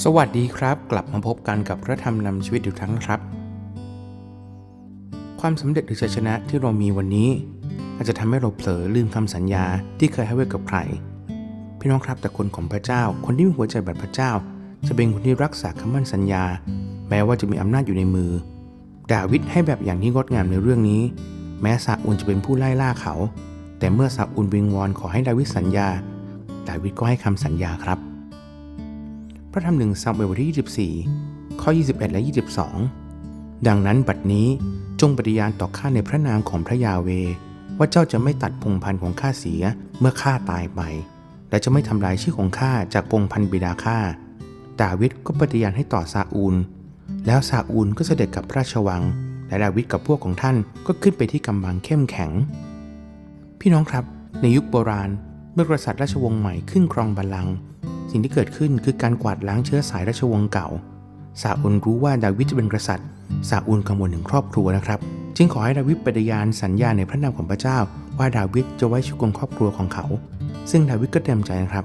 สวัสดีครับ กลับมาพบกันกับพระธรรมนำชีวิตอีกครั้งครับ ความสำเร็จหรือชัยชนะที่เรามีวันนี้ อาจจะทำให้เราเผลอลืมคำสัญญาที่เคยให้ไว้กับใคร พี่น้องครับแต่คนของพระเจ้า คนที่มีหัวใจแบบพระเจ้า จะเป็นคนที่รักษาคำมั่นสัญญา แม้ว่าจะมีอำนาจอยู่ในมือ ดาวิดให้แบบอย่างที่งดงามในเรื่องนี้ แม้ซาอูลจะเป็นผู้ไล่ล่าเขา แต่เมื่อซาอูลวิงวอนขอให้ดาวิดสัญญา ดาวิดก็ให้คำสัญญาครับ พระธรรมหนึ่งซามูเอลบทที่ 24 ข้อ 21 และ 22 ดังนั้นบัดนี้จงปฏิญาณต่อข้าในพระนามของพระยาเว ว่าเจ้าจะไม่ตัดพงพันธ์ของข้าเสียเมื่อข้าตายไป และจะไม่ทำลายชื่อของข้าจากพงพันธ์บิดาข้าดาวิดก็ปฏิญาณให้ต่อซาอูล แล้วซาอูลก็เสด็จกับพระราชวัง และดาวิดกับพวกของท่านก็ขึ้นไปที่กำบังเข้มแข็ง พี่น้องครับ ในยุคโบราณเมื่อกษัตริย์ราชวงศ์ใหม่ขึ้นครองบัลลังก์ สิ่งที่เกิดขึ้นคือการกวาดล้างเชื้อสายราชวงศ์เก่า ซาอูลรู้ว่าดาวิดจะเป็นกษัตริย์ ซาอูลกังวลถึงครอบครัวนะครับ จึงขอให้ดาวิดปฏิญาณสัญญาในพระนามของพระเจ้า ว่าดาวิดจะไว้ชีวิตของครอบครัวของเขา ซึ่งดาวิดก็เต็มใจนะครับ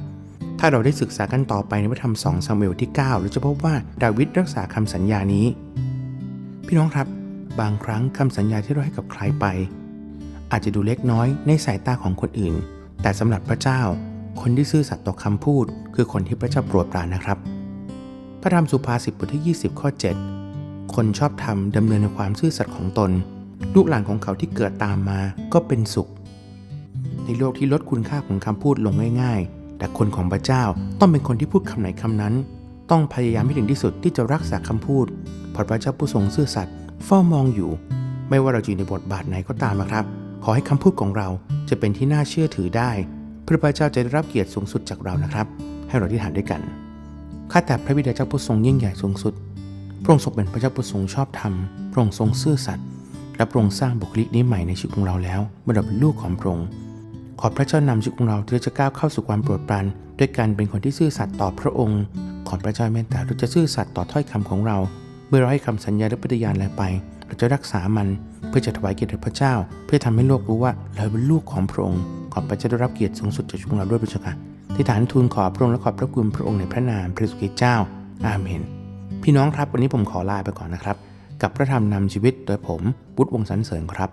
ถ้าเราได้ศึกษากันต่อไปในพระธรรม2ซามูเอลที่9เราจะพบว่าดาวิดรักษาคำสัญญานี้ พี่น้องครับ บางครั้งคำสัญญาที่เราให้กับใครไป อาจจะดูเล็กน้อยในสายตาของคนอื่น แต่สำหรับพระเจ้า คนที่ซื่อสัตย์ต่อคำพูด คือคนที่พระเจ้าโปรดปรานนะครับ พระธรรมสุภาษิตบทที่ 20 ข้อ 7 คนชอบธรรมดำเนินในความซื่อสัตย์ของตน ลูกหลานของเขาที่เกิดตามมาก็เป็นสุข ในโลกที่ลดคุณค่าของคำพูดลงง่าย ๆ แต่คนของพระเจ้าต้องเป็นคนที่พูดคำไหนคำนั้น ต้องพยายามให้ถึงที่สุดที่จะรักษาคำพูดเพราะพระเจ้าผู้ทรงซื่อสัตย์เฝ้ามองอยู่ ไม่ว่าเราจะอยู่ในบทบาทไหนก็ตามนะครับ ขอให้คำพูดของเราจะเป็นที่น่าเชื่อถือได้ เพื่อพระเจ้าจะได้รับเกียรติสูงสุดจากเรานะครับ ให้เราที่ฐานด้วยกันข้าแต่พระบิดาเจ้าผู้ทรงยิ่งใหญ่สูงสุด พระองค์ทรงเป็นพระเจ้าผู้ทรงชอบธรรม พระองค์ทรงซื่อสัตย์ และพระองค์สร้างบุคลิกนี้ใหม่ในชีวิตของเราแล้ว เมื่อเราเป็นลูกของพระองค์ ขอพระเจ้านำชีวิตของเราที่จะก้าวเข้าสู่ความโปรดปรานด้วยการเป็นคนที่ซื่อสัตย์ต่อพระองค์ ขอพระเจ้าเมตตาเราจะซื่อสัตย์ต่อถ้อยคำของเรา เมื่อเราให้คำสัญญาและปฏิญาณอะไรไป เราจะรักษามัน เพื่อจะถวายเกียรติพระเจ้า เพื่อทำให้โลกรู้ว่าเราเป็นลูกของพระองค์ อพระเจ้าได้รับเกียรติสูงสุดจากชุมเราด้วยพระเจ้าค่ะที่ฐานทูลขอพระองค์และขอบพระคุณพระองค์ในพระนามพระสุกิเจ้า อาเมน พี่น้องครับวันนี้ผมขอลาไปก่อนนะครับ กับพระธรรมนำชีวิตโดยผมบุตรวงสันเสริญครับ